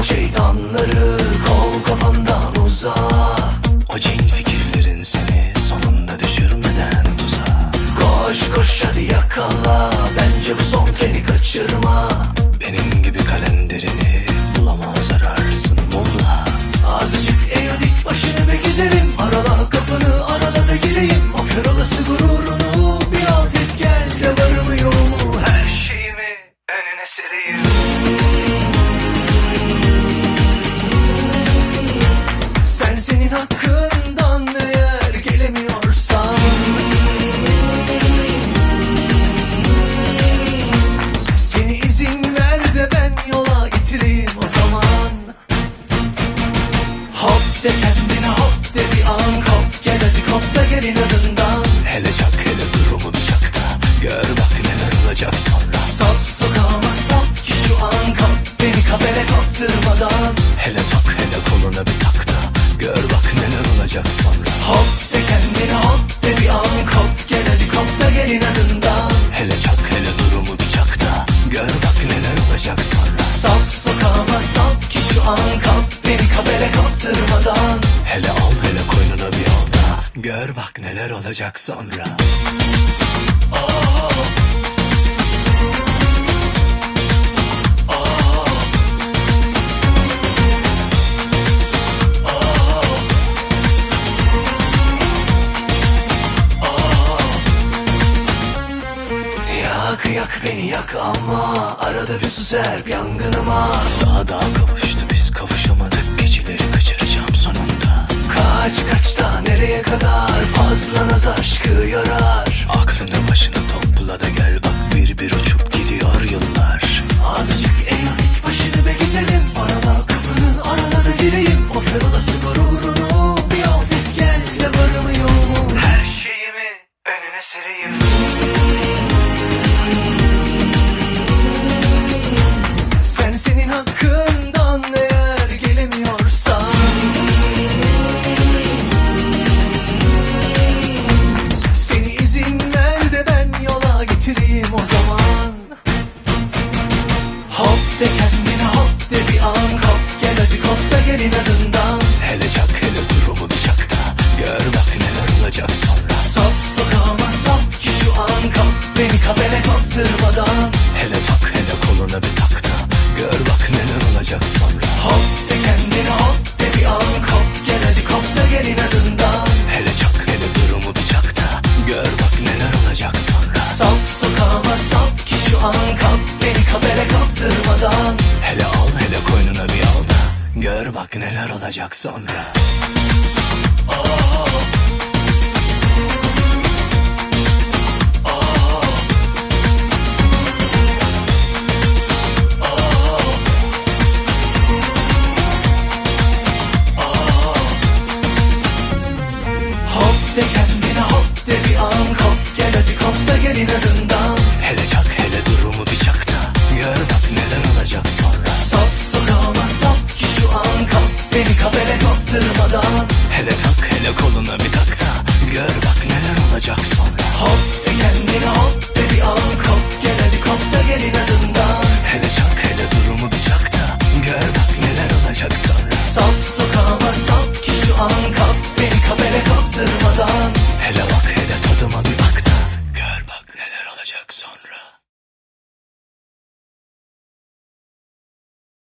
O şeytanları kov kafandan uzak O cin fikirlerin seni sonunda düşürmeden tuzağa Koş koş hadi yakala. Bence bu son treni kaçırma. Benim gibi kalenderini De kendine hop de bir an kop. Gel hadi kop da gel inadından. Hele çak hele durumu bir çak da. Gör bak neler olacak sonra. Sap sokağıma sap ki şu an kap. Beni kabele kaptırmadan. Hele tak hele koluna bir tak da. Gör bak neler olacak sonra. Hop de kendine hop de bir an neler olacak sonra? Yak yak beni yak ama Arada bir su serp yangınıma. Daha daha kavuştu biz kavuşamadık aşkı yarar de kendine hop de bir an. Kop Gel hadi kop da gel inadından Hele çak hele durumu bir çak da. Gör bak neler olacak sonra. Sap sokağıma sap ki şu an. Kap Beni kabele kaptırmadan. Hele tak hele koluna bir tak da. Gör bak neler olacak sonra. Hop de kendine hop de bir an. Kop Gel hadi kop da gel inadından Hele çak hele durumu bir çak da. Gör bak neler olacak sonra. Sap sokağıma sap ki şu an. Kap Gör bak neler olacak sonra. Oh Yanına bir takda gör bak neler olacak. Son